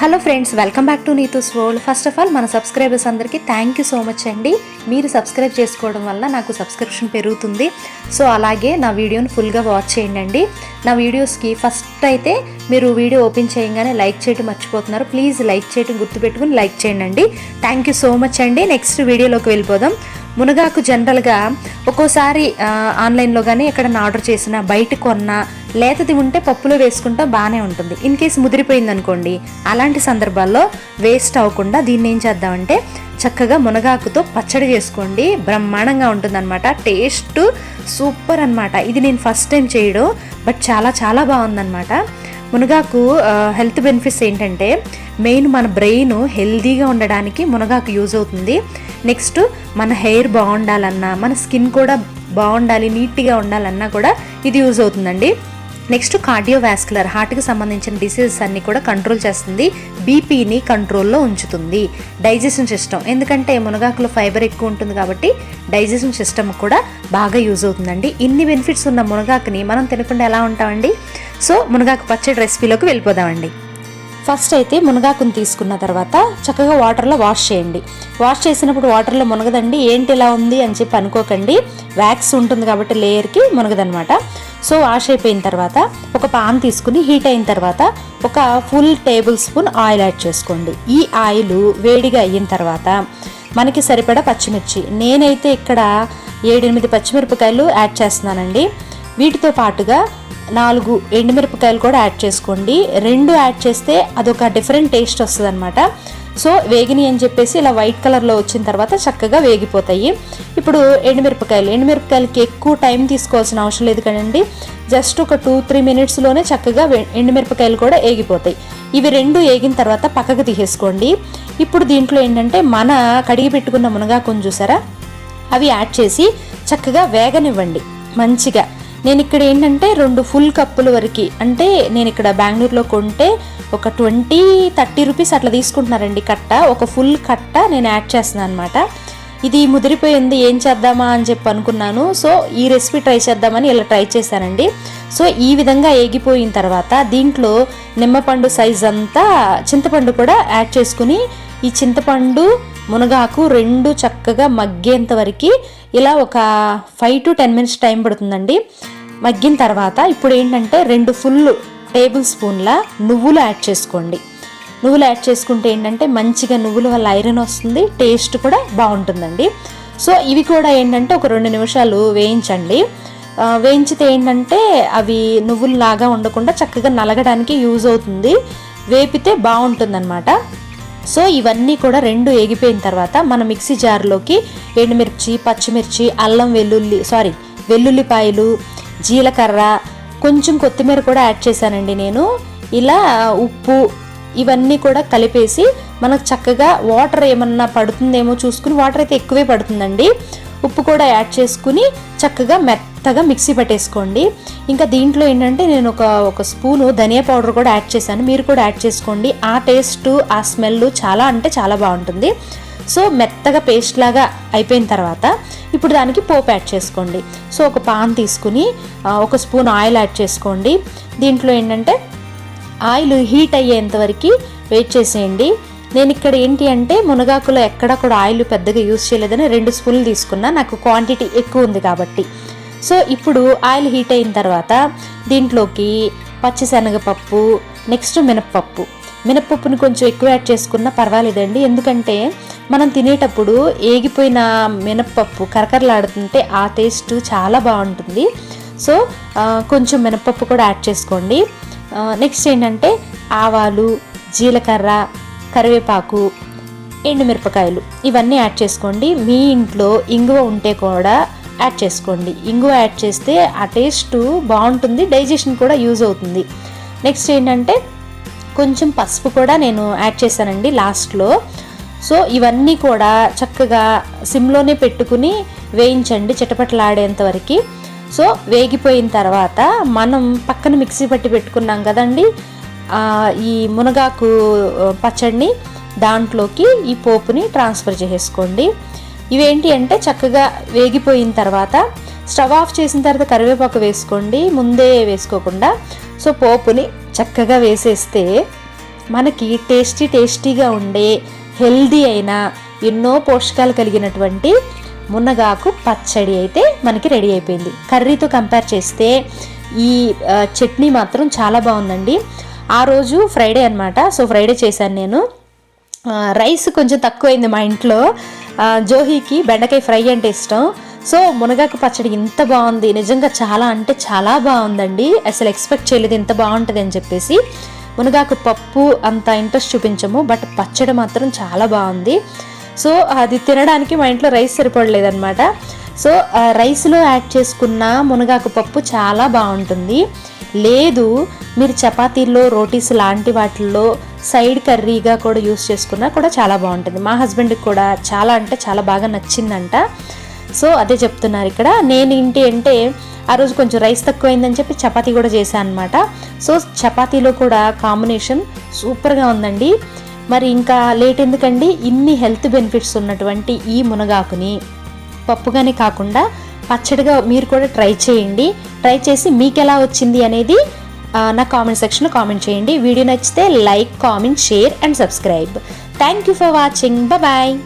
Hello friends welcome back to Neetu's world first of all మన subscribers అందరికీ thank you so much అండి. మీరు subscribe చేసుకోవడం వల్ల నాకు సబ్స్క్రిప్షన్ పెరుగుతుంది. సో అలాగే నా వీడియోని ఫుల్గా వాచ్ చేయండి నా వీడియోస్కి ఫస్ట్ అయితే మీరు వీడియో ఓపెన్ చేయగానే లైక్ చేయడం మర్చిపోతున్నారు. ప్లీజ్ లైక్ చేయడం గుర్తుపెట్టుకుని లైక్ చేయండి థ్యాంక్ యూ సో మచ్ అండి. నెక్స్ట్ వీడియోలోకి వెళ్ళిపోదాం. మునగాకు జనరల్గా ఒక్కోసారి ఆన్లైన్లో కానీ ఎక్కడన్నా ఆర్డర్ చేసినా బయట కొన్నా లేతది ఉంటే పప్పులో వేసుకుంటా బాగానే ఉంటుంది. ఇన్ కేస్ ముదిరిపోయింది అనుకోండి అలాంటి సందర్భాల్లో వేస్ట్ అవ్వకుండా దీన్ని ఏం చేద్దామంటే చక్కగా మునగాకుతో పచ్చడి చేసుకోండి. బ్రహ్మాండంగా ఉంటుందన్నమాట. టేస్ట్ సూపర్ అన్నమాట. ఇది నేను ఫస్ట్ టైం చేయడం బట్ చాలా చాలా బాగుందన్నమాట. మునగాకు హెల్త్ బెనిఫిట్స్ ఏంటంటే మెయిన్ మన బ్రెయిన్ హెల్దీగా ఉండడానికి మునగాకు యూజ్ అవుతుంది. నెక్స్ట్ మన హెయిర్ బాగుండాలన్నా మన స్కిన్ కూడా బాగుండాలి నీట్గా ఉండాలన్నా కూడా ఇది యూజ్ అవుతుందండి. నెక్స్ట్ కార్డియోవాస్కులర్ హార్ట్కి సంబంధించిన డిసీజెస్ అన్ని కూడా కంట్రోల్ చేస్తుంది. బీపీని కంట్రోల్లో ఉంచుతుంది. డైజెషన్ సిస్టమ్ ఎందుకంటే మునగాకులో ఫైబర్ ఎక్కువ ఉంటుంది కాబట్టి డైజెషన్ సిస్టమ్ కూడా బాగా యూజ్ అవుతుందండి. ఇన్ని బెనిఫిట్స్ ఉన్న మునగాకుని మనం తినకుండా ఎలా ఉంటామండి? సో మునగాకు పచ్చడి రెసిపీలోకి వెళ్ళిపోదామండి. ఫస్ట్ అయితే మునగాకుని తీసుకున్న తర్వాత చక్కగా వాటర్లో వాష్ చేయండి. వాష్ చేసినప్పుడు వాటర్లో మునగదండి ఏంటి ఇలా ఉంది అని చెప్పి అనుకోకండి. వ్యాక్స్ ఉంటుంది కాబట్టి లేయర్కి మునగదనమాట సో వాష్ అయిపోయిన తర్వాత ఒక పాన్ తీసుకుని హీట్ అయిన తర్వాత ఒక full tablespoon oil add చేసుకోండి. ఈ ఆయిల్ వేడిగా అయిన తర్వాత మనకి సరిపడా పచ్చిమిర్చి. నేనైతే ఇక్కడ ఏడెనిమిది పచ్చిమిరపకాయలు యాడ్ చేస్తున్నానండి. వీటితో పాటుగా నాలుగు ఎండుమిరపకాయలు కూడా యాడ్ చేసుకోండి. రెండు యాడ్ చేస్తే అదొక డిఫరెంట్ టేస్ట్ వస్తుంది అనమాట సో వేగిని అని చెప్పేసి ఇలా వైట్ కలర్లో వచ్చిన తర్వాత చక్కగా వేగిపోతాయి. ఇప్పుడు ఎండుమిరపకాయలు. ఎండుమిరపకాయలకి ఎక్కువ టైం తీసుకోవాల్సిన అవసరం లేదు కదండి. జస్ట్ ఒక టూ త్రీ మినిట్స్లోనే చక్కగా ఎండుమిరపకాయలు కూడా వేగిపోతాయి ఇవి రెండు వేగిన తర్వాత పక్కకు తీసేసుకోండి. ఇప్పుడు దీంట్లో ఏంటంటే మన కడిగి పెట్టుకున్న మునగాకుని చూసారా? అవి యాడ్ చేసి చక్కగా వేగనివ్వండి. మంచిగా. నేను ఇక్కడ ఏంటంటే రెండు ఫుల్ కప్పుల వరకు. అంటే నేను ఇక్కడ బెంగళూరులో కొంటే ఒక ట్వంటీ థర్టీ రూపీస్ అట్లా తీసుకుంటున్నారండి కట్ట. ఒక ఫుల్ కట్ట నేను యాడ్ చేస్తున్నాను అనమాట ఇది ముదిరిపోయింది ఏం చేద్దామా అని చెప్పి అనుకున్నాను. సో ఈ రెసిపీ ట్రై చేద్దామని ఇలా ట్రై చేశానండి. సో ఈ విధంగా ఏగిపోయిన తర్వాత దీంట్లో నిమ్మపండు సైజ్ అంతా చింతపండు కూడా యాడ్ చేసుకుని ఈ చింతపండు మునగాకు రెండు చక్కగా మగ్గేంత వరకు ఇలా ఒక five to ten minutes time పడుతుందండి. మగ్గిన తర్వాత ఇప్పుడు ఏంటంటే రెండు ఫుల్ టేబుల్ స్పూన్ల నువ్వులు యాడ్ చేసుకోండి. నువ్వులు యాడ్ చేసుకుంటే ఏంటంటే మంచిగా నువ్వుల వల్ల ఐరన్ వస్తుంది టేస్ట్ కూడా బాగుంటుందండి. సో ఇవి కూడా ఏంటంటే ఒక రెండు నిమిషాలు వేయించండి. వేయించితే ఏంటంటే అవి నువ్వుల్లాగా ఉండకుండా చక్కగా నలగడానికి యూజ్ అవుతుంది. వేపితే బాగుంటుందన్నమాట. సో ఇవన్నీ కూడా రెండు ఎగిపోయిన తర్వాత మన మిక్సీ జార్లోకి ఎండుమిర్చి పచ్చిమిర్చి అల్లం వెల్లుల్లి సారీ వెల్లుల్లిపాయలు జీలకర్ర కొంచెం కొత్తిమీర కూడా యాడ్ చేశానండి నేను. ఇలా ఉప్పు ఇవన్నీ కూడా కలిపేసి మనకు చక్కగా వాటర్ ఏమన్నా పడుతుందేమో చూసుకుని వాటర్ అయితే ఎక్కువే పడుతుందండి. ఉప్పు కూడా యాడ్ చేసుకుని చక్కగా మెత్తగా మిక్సీ పట్టేసుకోండి. ఇంకా దీంట్లో ఏంటంటే నేను ఒక ఒక స్పూను ధనియా పౌడర్ కూడా యాడ్ చేశాను. మీరు కూడా యాడ్ చేసుకోండి. ఆ టేస్ట్ ఆ స్మెల్ చాలా అంటే చాలా బాగుంటుంది. సో మెత్తగా పేస్ట్ లాగా అయిపోయిన తర్వాత ఇప్పుడు దానికి పోపు యాడ్ చేసుకోండి. సో ఒక పాన్ తీసుకుని ఒక స్పూన్ ఆయిల్ యాడ్ చేసుకోండి. దీంట్లో ఏంటంటే ఆయిల్ హీట్ అయ్యేంత వరకు వెయిట్ చేసేయండి. నేను ఇక్కడ ఏంటి అంటే మునగాకులో ఎక్కడ కూడా ఆయిల్ పెద్దగా యూజ్ చేయలేదని రెండు స్పూన్లు తీసుకున్నా. నాకు క్వాంటిటీ ఎక్కువ ఉంది కాబట్టి. సో ఇప్పుడు ఆయిల్ హీట్ అయిన తర్వాత దీంట్లోకి పచ్చిశనగపప్పు నెక్స్ట్ మినప్పప్పు. మినప్పప్పుని కొంచెం ఎక్కువ యాడ్ చేసుకున్నా పర్వాలేదండి. ఎందుకంటే మనం తినేటప్పుడు ఏగిపోయిన మినప్పప్పు కరకరలాడుతుంటే ఆ టేస్ట్ చాలా బాగుంటుంది. సో కొంచెం మినప్పప్పు కూడా యాడ్ చేసుకోండి. నెక్స్ట్ ఏంటంటే ఆవాలు జీలకర్ర కరివేపాకు ఎండుమిరపకాయలు ఇవన్నీ యాడ్ చేసుకోండి. మీ ఇంట్లో ఇంగువ ఉంటే కూడా యాడ్ చేసుకోండి. ఇంగువ యాడ్ చేస్తే ఆ టేస్ట్ బాగుంటుంది డైజెషన్ కూడా యూజ్ అవుతుంది. నెక్స్ట్ ఏంటంటే కొంచెం పసుపు కూడా నేను యాడ్ చేశానండి లాస్ట్లో. సో ఇవన్నీ కూడా చక్కగా సిమ్లోనే పెట్టుకుని వేయించండి చిటపటలాడేంత వరకు. సో వేగిపోయిన తర్వాత మనం పక్కన మిక్సీ పట్టి పెట్టుకున్నాం కదండి ఈ మునగాకు పచ్చడిని దాంట్లోకి ఈ పోపుని ట్రాన్స్ఫర్ చేసేసుకోండి. ఇవేంటి అంటే చక్కగా వేగిపోయిన తర్వాత స్టవ్ ఆఫ్ చేసిన తర్వాత కరివేపాకు వేసుకోండి ముందే వేసుకోకుండా సో పోపుని చక్కగా వేసేస్తే మనకి టేస్టీ టేస్టీగా ఉండే హెల్దీ అయిన ఎన్నో పోషకాలు కలిగినటువంటి మునగాకు పచ్చడి అయితే మనకి రెడీ అయిపోయింది. కర్రీతో కంపేర్ చేస్తే ఈ చట్నీ మాత్రం చాలా బాగుందండి. ఆ రోజు ఫ్రైడే అనమాట సో ఫ్రైడే చేశాను నేను. రైస్ కొంచెం తక్కువైంది మా ఇంట్లో. జోహీకి బెండకాయ ఫ్రై అంటే ఇష్టం. సో మునగాకు పచ్చడి ఇంత బాగుంది. నిజంగా చాలా అంటే చాలా బాగుందండి. అసలు ఎక్స్పెక్ట్ చేయలేదు ఇంత బాగుంటుంది అని చెప్పేసి మునగాకు పప్పు అంత ఇంట్రెస్ట్ చూపించము బట్ పచ్చడి మాత్రం చాలా బాగుంది. సో అది తినడానికి మా ఇంట్లో రైస్ సరిపడలేదన్నమాట. సో రైస్లో యాడ్ చేసుకున్న మునగాకు పప్పు చాలా బాగుంటుంది. లేదు మీరు చపాతీల్లో రోటీస్ లాంటి వాటిల్లో సైడ్ కర్రీగా కూడా యూస్ చేసుకున్నా కూడా చాలా బాగుంటుంది. మా హస్బెండ్కి కూడా చాలా అంటే చాలా బాగా నచ్చిందంట. సో అదే చెప్తున్నారు ఇక్కడ. నేను ఏంటి అంటే ఆ రోజు కొంచెం రైస్ తక్కువైందని చెప్పి చపాతీ కూడా చేశాను అనమాట సో చపాతీలో కూడా కాంబినేషన్ సూపర్గా ఉందండి. మరి ఇంకా లేట్ ఎందుకండి? ఇన్ని హెల్త్ బెనిఫిట్స్ ఉన్నటువంటి ఈ మునగాకుని పప్పుగానే కాకుండా పచ్చడిగా మీరు కూడా ట్రై చేయండి. ట్రై చేసి మీకు ఎలా వచ్చింది అనేది నా కామెంట్ సెక్షన్లో కామెంట్ చేయండి. వీడియో నచ్చితే like comment share and subscribe. Thank you for watching. Bye.